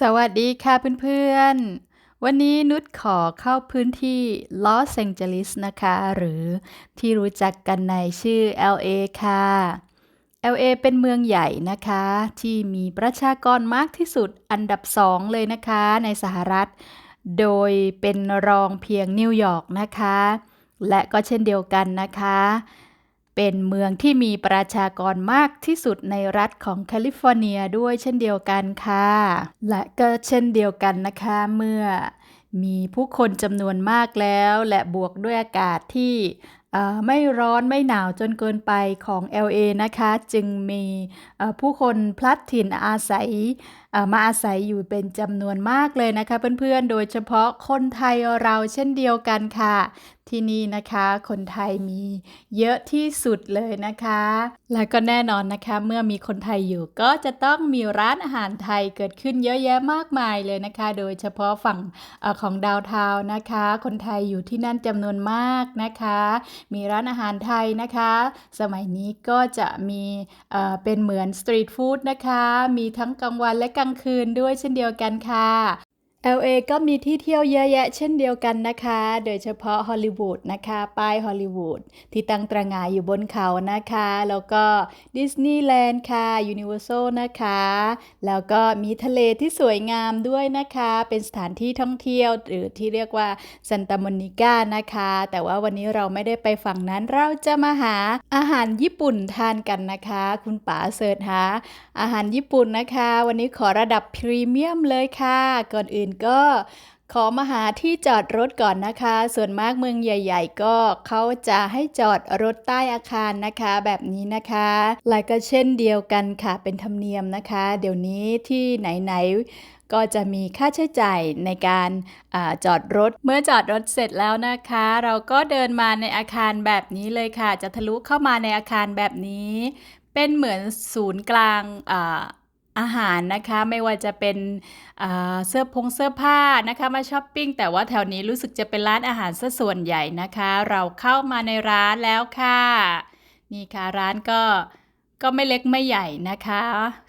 สวัสดีค่ะเพื่อนๆ วันนี้นุชขอเข้าพื้นที่ลอสแองเจลิสนะคะ หรือที่รู้จักกันในชื่อ LA ค่ะ LA เป็นเมืองใหญ่นะคะ ที่มีประชากรมากที่สุดอันดับสองเลยนะคะในสหรัฐ โดยเป็นรองเพียงนิวยอร์กนะคะ และก็เช่นเดียวกันนะคะ เป็นเมืองที่มีประชากรมากที่สุดในรัฐของแคลิฟอร์เนียด้วยเช่นเดียวกันค่ะ และก็เช่นเดียวกันนะคะเมื่อมีผู้คนจำนวนมากแล้ว และบวกด้วยอากาศที่ ไม่ร้อนไม่หนาวจนเกินไปของ LA นะคะ จึงมีผู้คนพลัดถิ่นอาศัยมาอาศัยอยู่เป็นจำนวนมากเลยนะคะ เพื่อนๆ โดยเฉพาะคนไทยเราเช่นเดียวกันค่ะ ที่นี่นะคะคนไทยมีเยอะที่สุดเลยนะคะ และก็แน่นอนนะคะเมื่อมีคนไทยอยู่ก็จะต้องมีร้านอาหารไทยเกิดขึ้นเยอะแยะมากมายเลยนะคะ โดยเฉพาะฝั่งอของดาวเทาวนะคะ คนไทยอยู่ที่นั่นจำนวนมากนะคะมีร้านอาหารไทยนะคะ สมัยนี้ก็จะมีเป็นเหมือนสตรีทฟู้ดนะคะ มีทั้งกลางวันและกลางคืนด้วยเช่นเดียวกันค่ะ LA ก็มีที่เที่ยวเยอะแยะเช่นเดียวกันนะคะ โดยเฉพาะฮอลลีวูดนะคะ ป้ายฮอลลีวูดที่ตั้งตระหง่ายอยู่บนเขานะคะ แล้วก็ดิสนีย์แลนด์ค่ะยูนิเวอร์แซลนะคะ แล้วก็มีทะเลที่สวยงามด้วยนะคะ เป็นสถานที่ท่องเที่ยวหรือที่เรียกว่าซันตา o นิกานะคะ แต่ว่าวันนี้เราไม่ได้ไปฝั่งนั้น เราจะมาหาอาหารญี่ปุ่นทานกันนะคะ คุณป๋าเสิร์ชหาอาหารญี่ปุ่นนะคะ วันนี้ขอระดับพรีเมียมเลยค่ะ ก่อนอื่นก็ขอมาหาที่จอดรถก่อนนะคะ ส่วนมากเมืองใหญ่ ๆ ก็เขาจะให้จอดรถใต้อาคารนะคะ แบบนี้นะคะ และก็เช่นเดียวกันค่ะ เป็นธรรมเนียมนะคะ เดี๋ยวนี้ที่ไหนๆ ก็จะมีค่าใช้จ่ายในการอาจอดรถ เมื่อจอดรถเสร็จแล้วนะคะ เราก็เดินมาในอาคารแบบนี้เลยค่ะ จะทะลุเข้ามาในอาคารแบบนี้ เป็นเหมือนศูนย์กลางอ่า อาหารนะคะไม่ว่าจะเป็นเสื้อพงเสื้อผ้านะคะมาช้อปปิ้งแต่ว่าแถวนี้รู้สึกจะเป็นร้านอาหารซะส่วนใหญ่นะคะ เราเข้ามาในร้านแล้วค่ะนี่ค่ะร้านก็ก็ไม่เล็กไม่ใหญ่นะคะ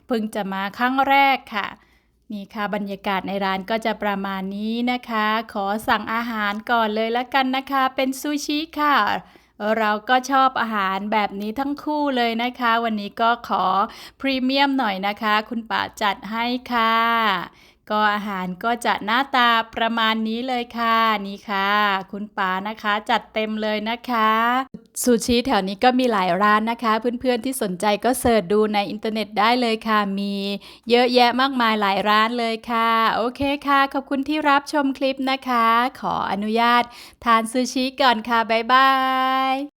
เพิ่งจะมาครั้งแรกค่ะนี่ค่ะบรรยากาศในร้านก็จะประมาณนี้นะคะ ขอสั่งอาหารก่อนเลยละกันนะคะ เป็นซูชิค่ะ เราก็ชอบอาหารแบบนี้ทั้งคู่เลยนะคะ วันนี้ก็ขอพรีเมียมหน่อยนะคะ คุณป๋าจัดให้ค่ะ ก็อาหารก็จะหน้าตาประมาณนี้เลยค่ะนี่ค่ะ คุณป๋านะคะ จัดเต็มเลยนะคะซูชิแถวนี้ก็มีหลายร้านนะคะ เพื่อนๆที่สนใจก็เสิร์ชดูในอินเทอร์เน็ตได้เลยค่ะ มีเยอะแยะมากมายหลายร้านเลยค่ะ โอเคค่ะ ขอบคุณที่รับชมคลิปนะคะ ขออนุญาตทานซูชิก่อนค่ะ บ๊ายบาย